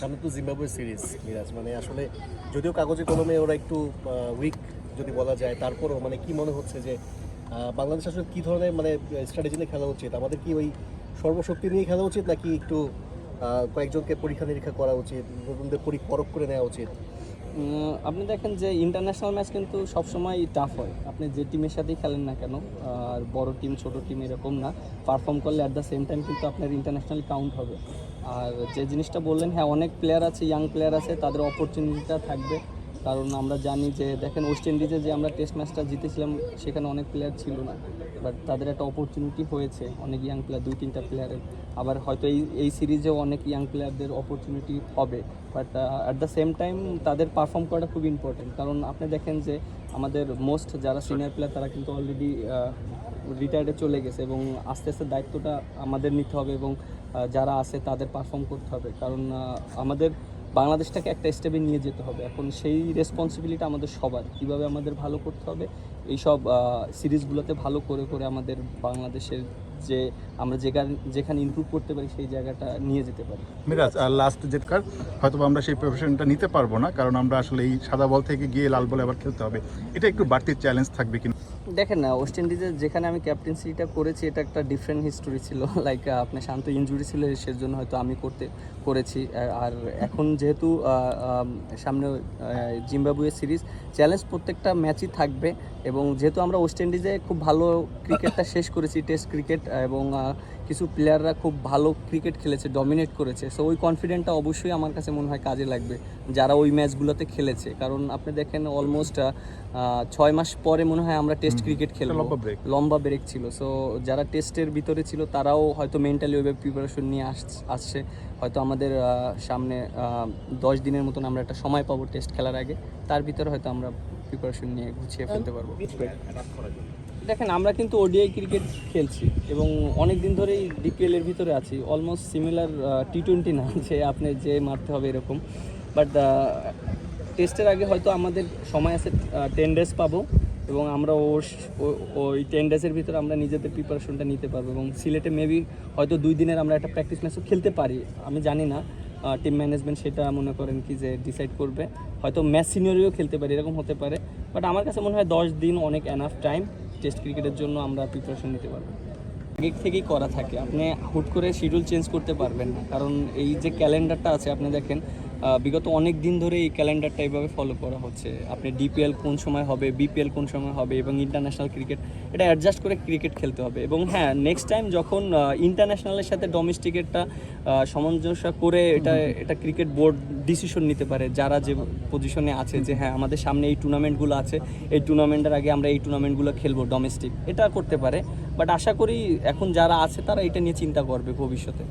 সামনে তো Zimbabwe series, Miraj. মানে আসলে যদিও কাগজে কলমে ওরা একটু উইক যদি বলা যায়, তারপরও মানে কি মনে হচ্ছে যে বাংলাদেশ আসলে কি ধরনের মানে স্ট্র্যাটেজি নিয়ে খেলা উচিত? আমাদের কি ওই সর্বশক্তি নিয়ে খেলা উচিত নাকি একটু কয়েকজনকে পরীক্ষা নিরীক্ষা করা উচিত, নতুনদের পরীক্ষা পরখ করে নেওয়া উচিত? আপনি দেখেন যে ইন্টারন্যাশনাল ম্যাচ কিন্তু সবসময় টাফ হয়। আপনি যে টিমের সাথেই খেলেন না কেন, আর বড় টিম ছোট টিম এরকম না। পারফর্ম করলে অ্যাট দ্য সেম টাইম কিন্তু আপনার ইন্টারন্যাশনাল কাউন্ট হবে। আর যে জিনিসটা বললেন হ্যাঁ অনেক প্লেয়ার আছে ইয়াং প্লেয়ার আছে, তাদের অপরচুনিটিটা থাকবে। কারণ আমরা জানি যে, দেখেন ওয়েস্ট ইন্ডিজে যে আমরা টেস্ট ম্যাচটা জিতেছিলাম, সেখানে অনেক প্লেয়ার ছিল না। বাট তাদের একটা অপরচুনিটি হয়েছে, অনেক ইয়াং প্লেয়ার দুই, তিনটা প্লেয়ারের আবার হয়তো এই এই সিরিজেও অনেক ইয়াং প্লেয়ারদের অপরচুনিটি হবে। But at the same time তাদের পারফর্ম করাটা খুব ইম্পর্টেন্ট কারণ আপনি দেখেন যে, আমাদের মোস্ট যারা সিনিয়র প্লেয়ার তারা কিন্তু অলরেডি রিটায়ার্ডে চলে গেছে এবং আস্তে আস্তে দায়িত্বটা আমাদের নিতে হবে এবং যারা আছে তাদের পারফর্ম করতে হবে। কারণ আমাদের বাংলাদেশটাকে একটা স্টেপে নিয়ে যেতে হবে। এখন সেই রেসপন্সিবিলিটি আমাদের সবার। কীভাবে আমাদের ভালো করতে হবে? এইসব সিরিজগুলোতে ভালো করে করে আমাদের বাংলাদেশের যে আমরা যেখানে যেখানে ইমপ্রুভ করতে পারি সেই জায়গাটা নিয়ে যেতে পারি। মিরাজ আর লাস্ট জেটকার হয়তো বা আমরা সেই প্রফেশনটা নিতে পারব না কারণ আমরা আসলে এই সাদা বল থেকে গিয়ে লাল বলে আবার খেলতে হবে। এটা একটু বাড়তি চ্যালেঞ্জ থাকবে কিনা? দেখেন না ওয়েস্ট ইন্ডিজের যেখানে আমি ক্যাপ্টেন্সিটা করেছি এটা একটা ডিফারেন্ট হিস্টোরি ছিল। লাইক আপনার শান্ত ইনজুরি ছিল সেজন্য হয়তো আমি করতে করেছি। আর- এখন যেহেতু সামনে জিম্বাবুয়ে সিরিজ চ্যালেঞ্জ প্রত্যেকটা ম্যাচই থাকবে। এবং যেহেতু আমরা ওয়েস্ট ইন্ডিজে খুব ভালো ক্রিকেটটা শেষ করেছি টেস্ট ক্রিকেট এবং কিছু প্লেয়াররা খুব ভালো ক্রিকেট খেলেছে ডমিনেট করেছে। সো ওই কনফিডেন্টটা অবশ্যই আমার কাছে মনে হয় কাজে লাগবে যারা ওই ম্যাচগুলোতে খেলেছে। কারণ আপনি দেখেন অলমোস্ট ছয় মাস পরে মনে হয় আমরা টেস্ট ক্রিকেট খেলব। লম্বা ব্রেক ছিল। সো যারা টেস্টের ভিতরে ছিল তারাও হয়তো মেন্টালি ওইভাবে প্রিপারেশন নিয়ে আস- আসছে। হয়তো আমাদের সামনে দশ দিনের মতন আমরা একটা সময় পাবো টেস্ট খেলার আগে। তার ভিতরে হয়তো আমরা প্রিপারেশন নিয়ে গুছিয়ে ফেলতে পারব। দেখেন, আমরা কিন্তু ওডিআই ক্রিকেট খেলছি এবং অনেক দিন ধরেই ডিপিএল এর ভিতরে আছি অলমোস্ট সিমিলার টি টোয়েন্টি না, যে আপনি যে মারতে হবে এরকম। বাট টেস্টের আগে হয়তো আমাদের সময় আছে টেন ডেজ পাবো এবং আমরা ওর ও- ওই টেন ডেজের ভিতরে আমরা নিজেদের প্রিপারেশনটা নিতে পারব এবং সিলেটে মেবি হয়তো দুই দিনের আমরা একটা প্র্যাকটিস ম্যাচও খেলতে পারি, আমি জানি না। টিম ম্যানেজমেন্ট সেটা মনে করেন কি যে ডিসাইড করবে। হয়তো ম্যাচ সিনিয়রিও খেলতে পারি, এরকম হতে পারে। বাট আমার কাছে মনে হয় দশ দিন অনেক এনাফ টাইম টেস্ট ক্রিকেটের জন্য আমরা প্রিপারেশন নিতে পারব। আগে থেকেই করা থাকে। আপনি হুট করে শিডিউল চেঞ্জ করতে পারবেন না। কারণ এই যে ক্যালেন্ডারটা আছে, আপনি দেখেন বিগত অনেক দিন ধরে এই ক্যালেন্ডারটা এইভাবে ফলো করা হচ্ছে। আপনি ডিপিএল কোন সময় হবে বিপিএল কোন সময় হবে এবং ইন্টারন্যাশনাল ক্রিকেট এটা অ্যাডজাস্ট করে ক্রিকেট খেলতে হবে। এবং হ্যাঁ নেক্সট টাইম যখন ইন্টারন্যাশনালের সাথে ডোমেস্টিকেরটা সামঞ্জস্য করে এটা এটা ক্রিকেট বোর্ড ডিসিশন নিতে পারে যারা যে পজিশনে আছে যে হ্যাঁ আমাদের সামনে এই টুর্নামেন্টগুলো আছে এই টুর্নামেন্টের আগে আমরা এই টুর্নামেন্টগুলো খেলব ডোমেস্টিক এটা করতে পারে। বাট আশা করি এখন যারা আছে তারা এটা নিয়ে চিন্তা করবে ভবিষ্যতে।